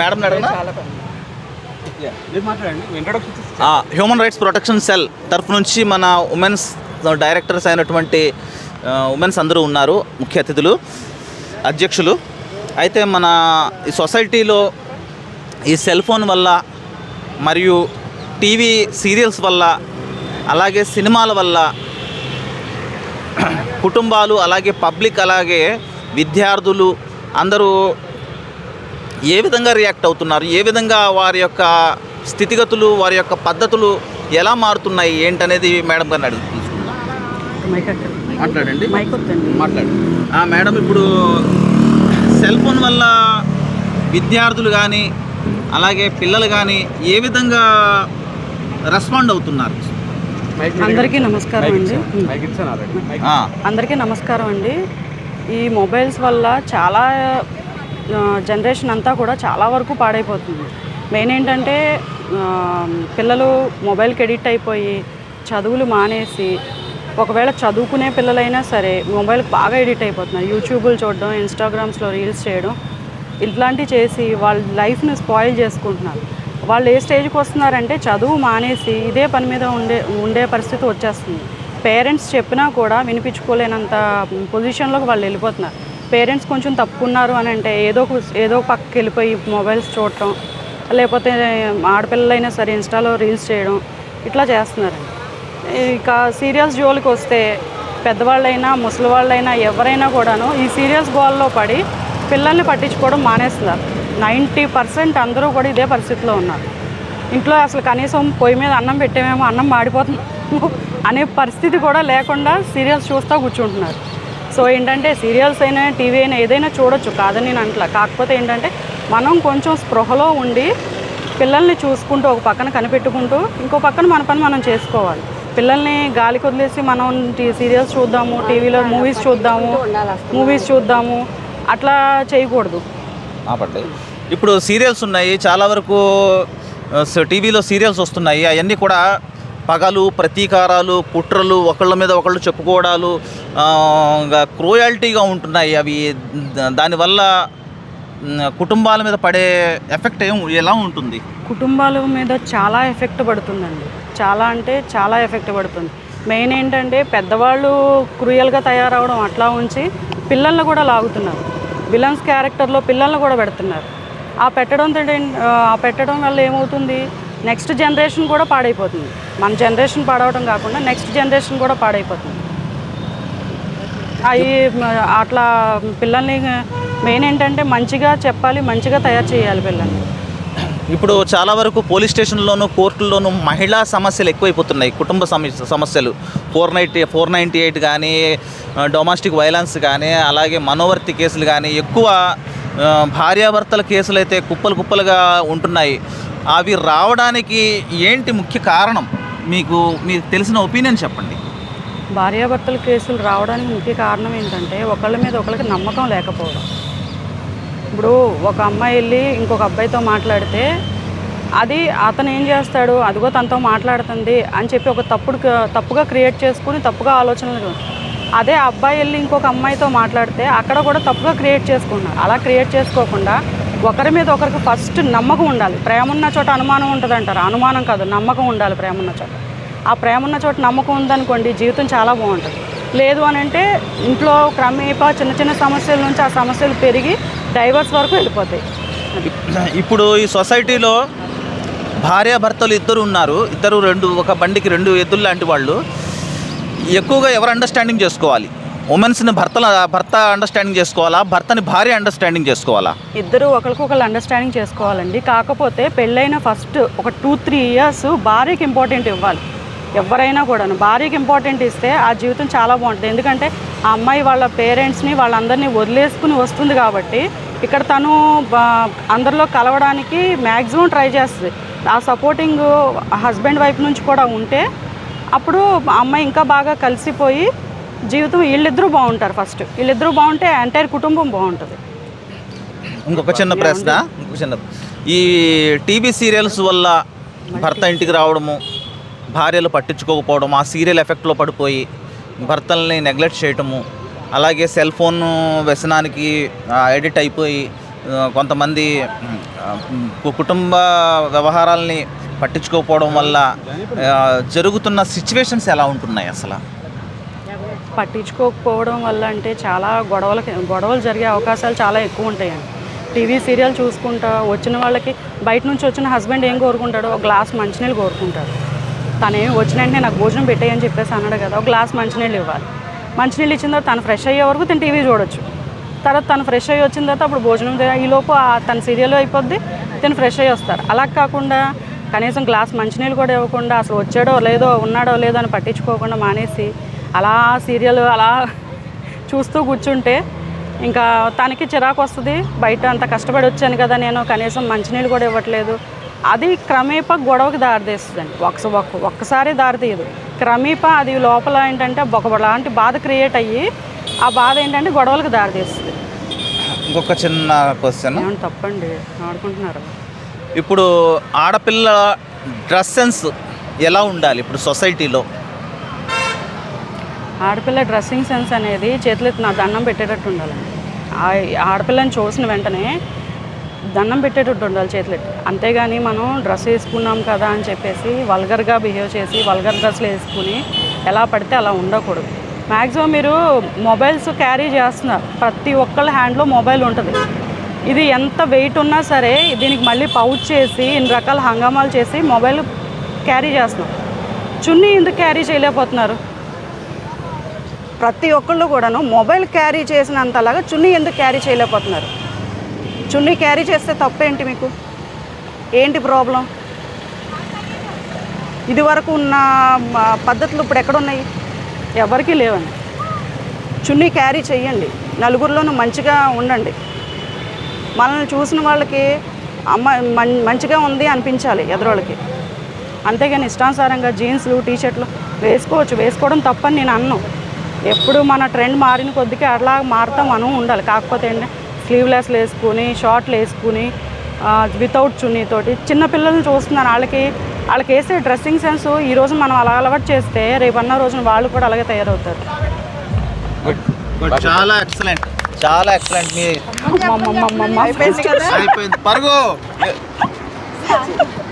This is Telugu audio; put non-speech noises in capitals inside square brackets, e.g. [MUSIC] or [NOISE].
మేడం అడగనా? హ్యూమన్ రైట్స్ ప్రొటెక్షన్ సెల్ తరఫు నుంచి మన ఉమెన్స్ డైరెక్టర్స్ అయినటువంటి ఉమెన్స్ అందరూ ఉన్నారు ముఖ్య అతిథులు అధ్యక్షులు. అయితే మన ఈ సొసైటీలో ఈ సెల్ ఫోన్ వల్ల మరియు టీవీ సీరియల్స్ వల్ల అలాగే సినిమాల వల్ల కుటుంబాలు అలాగే పబ్లిక్ అలాగే విద్యార్థులు అందరూ ఏ విధంగా రియాక్ట్ అవుతున్నారు? ఏ విధంగా వారి యొక్క స్థితిగతులు వారి యొక్క పద్ధతులు ఎలా మారుతున్నాయి? ఏంటనేది మేడం గారిని అడిగి మాట్లాడండి. మైక్ వద్దండి. మాట్లాడు మేడం ఇప్పుడు సెల్ ఫోన్ వల్ల విద్యార్థులు కానీ అలాగే పిల్లలు కానీ ఏ విధంగా రెస్పాండ్ అవుతున్నారు? అందరికీ నమస్కారం అండి. అందరికీ నమస్కారం అండి. ఈ మొబైల్స్ వల్ల చాలా జనరేషన్ అంతా కూడా చాలా వరకు పాడైపోతుంది. మెయిన్ ఏంటంటే పిల్లలు మొబైల్కి ఎడిక్ట్ అయిపోయి చదువులు మానేసి ఒకవేళ చదువుకునే పిల్లలైనా సరే మొబైల్కి బాగా ఎడిట్ అయిపోతున్నారు. యూట్యూబ్లు చూడడం ఇన్స్టాగ్రామ్స్లో రీల్స్ చేయడం ఇట్లాంటివి చేసి వాళ్ళ లైఫ్ని స్పాయిల్ చేసుకుంటున్నారు. వాళ్ళు ఏ స్టేజ్కి వస్తున్నారంటే చదువు మానేసి ఇదే పని మీద ఉండే ఉండే పరిస్థితి వచ్చేస్తుంది. పేరెంట్స్ చెప్పినా కూడా వినిపించుకోలేనంత పొజిషన్లోకి వాళ్ళు వెళ్ళిపోతున్నారు. పేరెంట్స్ కొంచెం తప్పుకున్నారు అని అంటే ఏదో ఒక ఏదో పక్కకి వెళ్ళిపోయి మొబైల్స్ చూడటం లేకపోతే ఆడపిల్లలైనా సరే ఇన్స్టాలో రీల్స్ చేయడం ఇట్లా చేస్తున్నారు ఇక సీరియల్స్ జోలికి వస్తే పెద్దవాళ్ళైనా ముసలి వాళ్ళైనా ఎవరైనా కూడాను ఈ సీరియల్స్ గోల్లో పడి పిల్లల్ని పట్టించుకోవడం మానేస్తున్నారు. నైంటీ పర్సెంట్ అందరూ కూడా ఇదే పరిస్థితిలో ఉన్నారు. ఇంట్లో అసలు కనీసం పొయ్యి మీద అన్నం పెట్టేమేమో అన్నం మాడిపోతున్నాము అనే పరిస్థితి కూడా లేకుండా సీరియల్స్ చూస్తూ కూర్చుంటున్నారు. సో ఏంటంటే సీరియల్స్ అయినా టీవీ అయినా ఏదైనా చూడొచ్చు కాదని నేను అంటలా. కాకపోతే ఏంటంటే మనం కొంచెం స్పృహలో ఉండి పిల్లల్ని చూసుకుంటూ ఒక పక్కన కనిపెట్టుకుంటూ ఇంకో పక్కన మన పని మనం చేసుకోవాలి. పిల్లల్ని గాలికి వదిలేసి మనం టీ- సీరియల్స్ చూద్దాము టీవీలో మూవీస్ చూద్దాము మూవీస్ చూద్దాము అట్లా చేయకూడదు. ఆపండి. ఇప్పుడు సీరియల్స్ ఉన్నాయి చాలా వరకు టీవీలో సీరియల్స్ వస్తున్నాయి అవన్నీ కూడా పగలు ప్రతీకారాలు కుట్రలు ఒకళ్ళ మీద ఒకళ్ళు చెప్పుకోవడాలు ఇంకా క్రూయాలిటీగా ఉంటున్నాయి. అవి దానివల్ల కుటుంబాల మీద పడే ఎఫెక్ట్ ఏం ఎలా ఉంటుంది? కుటుంబాల మీద చాలా ఎఫెక్ట్ పడుతుందండి. చాలా అంటే చాలా ఎఫెక్ట్ పడుతుంది. మెయిన్ ఏంటంటే పెద్దవాళ్ళు క్రూయల్గా తయారవడం అట్లా ఉంచి పిల్లల్ని కూడా లాగుతున్నారు. విలన్స్ క్యారెక్టర్లో పిల్లల్ని కూడా పెడుతున్నారు. ఆ పెట్టడం ఆ పెట్టడం వల్ల ఏమవుతుంది? నెక్స్ట్ జనరేషన్ కూడా పాడైపోతుంది. మన జనరేషన్ పాడవటం కాకుండా నెక్స్ట్ జనరేషన్ కూడా పాడైపోతుంది. అవి అట్లా పిల్లల్ని మెయిన్ ఏంటంటే మంచిగా చెప్పాలి మంచిగా తయారు చేయాలి పిల్లల్ని. ఇప్పుడు చాలా వరకు పోలీస్ స్టేషన్లోను కోర్టుల్లోనూ మహిళా సమస్యలు ఎక్కువైపోతున్నాయి. కుటుంబ సమస్య సమస్యలు. Four ninety four ninety eight కానీ డొమెస్టిక్ వైలెన్స్ కానీ అలాగే మనోవర్తి కేసులు కానీ ఎక్కువ భార్యాభర్తల కేసులు అయితే కుప్పలు కుప్పలుగా ఉంటున్నాయి. అవి రావడానికి ఏంటి ముఖ్య కారణం? మీకు మీకు తెలిసిన ఒపీనియన్ చెప్పండి. భార్యాభర్తల కేసులు రావడానికి ముఖ్య కారణం ఏంటంటే ఒకళ్ళ మీద ఒకళ్ళకి నమ్మకం లేకపోవడం. ఇప్పుడు ఒక అమ్మాయి వెళ్ళి ఇంకొక అబ్బాయితో మాట్లాడితే అది అతను ఏం చేస్తాడు? అదిగో తనతో మాట్లాడుతుంది అని చెప్పి ఒక తప్పుడు తప్పుగా క్రియేట్ చేసుకుని తప్పుగా ఆలోచనలు అదే అబ్బాయి వెళ్ళి ఇంకొక అమ్మాయితో మాట్లాడితే అక్కడ కూడా తప్పుగా క్రియేట్ చేసుకున్నాడు అలా క్రియేట్ చేసుకోకుండా ఒకరి మీద ఒకరికి ఫస్ట్ నమ్మకం ఉండాలి. ప్రేమ ఉన్న చోట అనుమానం ఉంటుంది అంటారు అనుమానం కాదు నమ్మకం ఉండాలి ప్రేమ ఉన్న చోట. ఆ ప్రేమ ఉన్న చోట నమ్మకం ఉందనుకోండి జీవితం చాలా బాగుంటుంది. లేదు అని అంటే ఇంట్లో క్రమేపా చిన్న చిన్న సమస్యల నుంచి ఆ సమస్యలు పెరిగి డైవర్స్ వరకు వెళ్ళిపోతాయి. ఇప్పుడు ఈ సొసైటీలో భార్యాభర్తలు ఇద్దరు ఉన్నారు. ఇద్దరు రెండు ఒక బండికి రెండు ఎద్దులు లాంటి వాళ్ళు. ఎక్కువగా ఎవరు అండర్స్టాండింగ్ చేసుకోవాలి? ఉమెన్స్ని భర్తల భర్త అండర్స్టాండింగ్ చేసుకోవాలా? భర్తని భార్య అండర్స్టాండింగ్ చేసుకోవాలా? ఇద్దరు ఒకరికొకరు అండర్స్టాండింగ్ చేసుకోవాలండి. కాకపోతే పెళ్ళైన ఫస్ట్ ఒక టూ త్రీ ఇయర్స్ భార్యకి ఇంపార్టెంట్ ఇవ్వాలి. ఎవరైనా కూడాను. భార్యకి ఇంపార్టెంట్ ఇస్తే ఆ జీవితం చాలా బాగుంటుంది. ఎందుకంటే ఆ అమ్మాయి వాళ్ళ పేరెంట్స్ని వాళ్ళందరినీ వదిలేసుకుని వస్తుంది కాబట్టి ఇక్కడ తను బా- అందరిలో కలవడానికి మ్యాక్సిమం ట్రై చేస్తుంది. ఆ సపోర్టింగ్ హస్బెండ్ వైపు నుంచి కూడా ఉంటే అప్పుడు అమ్మాయి ఇంకా బాగా కలిసిపోయి జీవితం వీళ్ళిద్దరూ బాగుంటారు ఫస్ట్. వీళ్ళిద్దరూ బాగుంటే ఎంటైర్ కుటుంబం బాగుంటుంది. ఇంకొక చిన్న ప్రశ్న. ఇంకొక చిన్న ఈ టీవీ సీరియల్స్ వల్ల భర్త ఇంటికి రావడము భార్యలు పట్టించుకోకపోవడం ఆ సీరియల్ ఎఫెక్ట్లో పడిపోయి భర్తల్ని నెగ్లెక్ట్ చేయటము అలాగే సెల్ ఫోన్ వ్యసనానికి ఎడిట్ అయిపోయి కొంతమంది కుటుంబ వ్యవహారాల్ని పట్టించుకోకపోవడం వల్ల జరుగుతున్న సిచ్యువేషన్స్ ఎలా ఉంటున్నాయి అసలు? పట్టించుకోకపోవడం వల్ల అంటే చాలా గొడవలకి గొడవలు జరిగే అవకాశాలు చాలా ఎక్కువ ఉంటాయండి టీవీ సీరియల్ చూసుకుంటా వచ్చిన వాళ్ళకి బయట నుంచి వచ్చిన హస్బెండ్ ఏం కోరుకుంటాడో? ఒక గ్లాస్ మంచినీళ్ళు కోరుకుంటాడు. తనేం వచ్చిన వెంటనే నాకు భోజనం పెట్టేయని చెప్పేసి అన్నాడు కదా ఒక గ్లాస్ మంచినీళ్ళు ఇవ్వాలి. మంచినీళ్ళు ఇచ్చిన తర్వాత తను ఫ్రెష్ అయ్యే వరకు తను టీవీ చూడొచ్చు. తర్వాత తను ఫ్రెష్ అయ్యి వచ్చిన తర్వాత అప్పుడు భోజనం ఈలోపు ఆ తన సీరియల్ అయిపోద్ది తను ఫ్రెష్ అయ్యి వస్తారు. అలా కాకుండా కనీసం గ్లాస్ మంచినీళ్ళు కూడా ఇవ్వకుండా అసలు వచ్చాడో లేదో ఉన్నాడో లేదో అని పట్టించుకోకుండా మానేసి అలా సీరియల్ అలా చూస్తూ కూర్చుంటే ఇంకా తనకి చిరాకు వస్తుంది. బయట అంత కష్టపడి వచ్చాను కదా నేను కనీసం మంచినీళ్ళు కూడా ఇవ్వట్లేదు. అది క్రమేపా గొడవకి దారితీస్తుందండి. ఒక్క ఒక్క ఒక్కసారి దారితీయదు. క్రమేపా అది లోపల ఏంటంటే ఒక లాంటి బాధ క్రియేట్ అయ్యి ఆ బాధ ఏంటంటే గొడవలకు దారితీస్తుంది. ఇంకొక చిన్న క్వశ్చన్ తప్పండి. ఆడుకుంటున్నారు? ఇప్పుడు ఆడపిల్ల డ్రెస్ సెన్స్ ఎలా ఉండాలి? ఇప్పుడు సొసైటీలో ఆడపిల్ల డ్రెస్సింగ్ సెన్స్ అనేది చేతులెత్తి నా దండం పెట్టేటట్టు ఉండాలండి ఆ- ఆడపిల్లని చూసిన వెంటనే దండం పెట్టేటట్టు ఉండాలి చేతులెట్టి అంతేగాని మనం డ్రెస్ వేసుకున్నాం కదా అని చెప్పేసి వల్గర్గా బిహేవ్ చేసి వల్గర్ డ్రెస్లు వేసుకుని ఎలా పడితే అలా ఉండకూడదు. మ్యాక్సిమం మీరు మొబైల్స్ క్యారీ చేస్తున్నారు. ప్రతి ఒక్కళ్ళ హ్యాండ్లో మొబైల్ ఉంటుంది. ఇది ఎంత వెయిట్ ఉన్నా సరే దీనికి మళ్ళీ పౌచ్ చేసి ఇన్ని రకాల హంగామాలు చేసి మొబైల్ క్యారీ చేస్తున్నారు. చున్నీ ఎందుకు క్యారీ చేయలేకపోతున్నారు? ప్రతి ఒక్కళ్ళు కూడాను మొబైల్ క్యారీ చేసినంతలాగా చున్నీ ఎందుకు క్యారీ చేయలేకపోతున్నారు? చున్నీ క్యారీ చేస్తే తప్పేంటి మీకు? ఏంటి ప్రాబ్లం? ఇది వరకు ఉన్న పద్ధతులు ఇప్పుడు ఎక్కడున్నాయి? ఎవరికీ లేవండి. చున్నీ క్యారీ చేయండి నలుగురిలోనూ మంచిగా ఉండండి. మనల్ని చూసిన వాళ్ళకి అమ్మ మం- మంచిగా ఉంది అనిపించాలి ఎదురోళ్ళకి. అంతేగాని ఇష్టానుసారంగా జీన్స్లు టీషర్ట్లు వేసుకోవచ్చు. వేసుకోవడం తప్పని నేను అన్నాను ఎప్పుడు మన ట్రెండ్ మారిన కొద్దికి అట్లా మారుతాం మనం ఉండాలి. కాకపోతే ఏంటంటే స్లీవ్లెస్లు వేసుకుని షార్ట్లు వేసుకుని వితౌట్ చున్నీతోటి చిన్న పిల్లల్ని చూస్తున్నాను వాళ్ళకి వాళ్ళకి వేసే డ్రెస్సింగ్ సెన్స్ ఈ రోజు మనం అలా అలవాటు చేస్తే రేపన్న రోజున వాళ్ళు కూడా అలాగే తయారవుతారు. చాలా ఎక్సలెంట్ చాలా ఎక్సలెంట్ పరుగు. [LAUGHS]